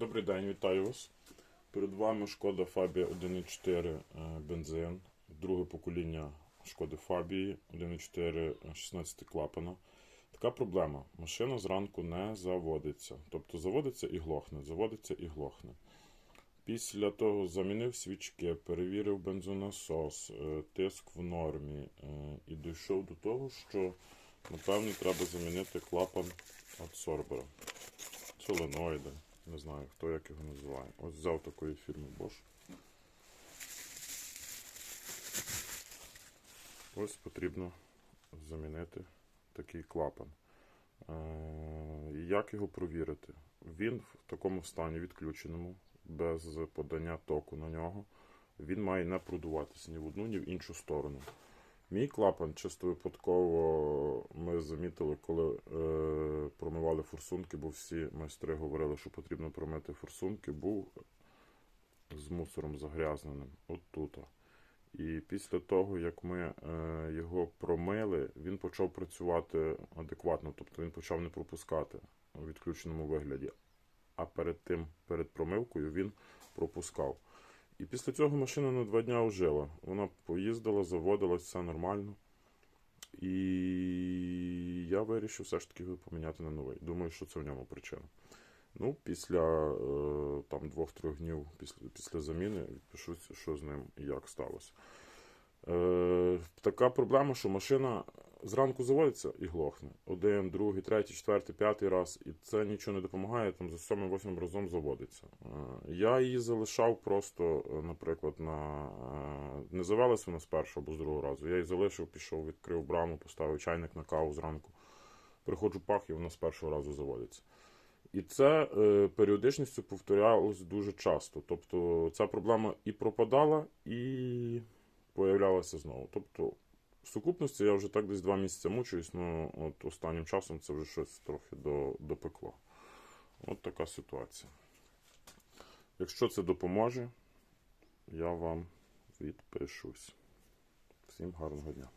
Добрий день, вітаю вас. Перед вами шкода Фабія 1.4 е, бензин, друге покоління шкоди Фабії 1.4 16 клапана. Така проблема. Машина зранку не заводиться. Тобто заводиться і глохне, заводиться і глохне. Після того замінив свічки, перевірив бензонасос, е, тиск в нормі е, і дійшов до того, що напевно треба замінити клапан адсорбера. Соленоїди. Не знаю, хто як його називає. Ось взяв такої фірми Bosch. Ось потрібно замінити такий клапан. Е, Як його провірити? Він в такому стані відключеному, без подання току на нього. Він має не продуватися ні в одну, ні в іншу сторону. Мій клапан чисто випадково ми замітили, коли е, промивали форсунки, бо всі майстри говорили, що потрібно промити форсунки, був з мусором загрязненим от тут. І після того, як ми е, його промили, він почав працювати адекватно, тобто він почав не пропускати у відключеному вигляді. А перед тим, перед промивкою, він пропускав. І після цього машина на два дня ожила. Вона поїздила, заводилась, все нормально. І я вирішив все ж таки поміняти на новий. Думаю, що це в ньому причина. Ну, після е, там двох-трьох днів після, після заміни відпишусь, що з ним і як сталося. Е, така проблема, що машина зранку заводиться і глохне. Один, другий, третій, четвертий, п'ятий раз, і це нічого не допомагає, там за сьомим-восьмим разом заводиться. Е, я її залишав просто, е, наприклад, на е, не завелась вона з першого або з другого разу. Я її залишив, пішов, відкрив браму, поставив чайник на каву зранку. Приходжу пах, і вона з першого разу заводиться. І це е, періодичністю повторялось дуже часто. Тобто ця проблема і пропадала, і появлялася знову. Тобто, в сукупності я вже так десь два місяці мучуюсь, ну от останнім часом це вже щось трохи до, допекло. От така ситуація. Якщо це допоможе, я вам відпишусь. Всім гарного дня.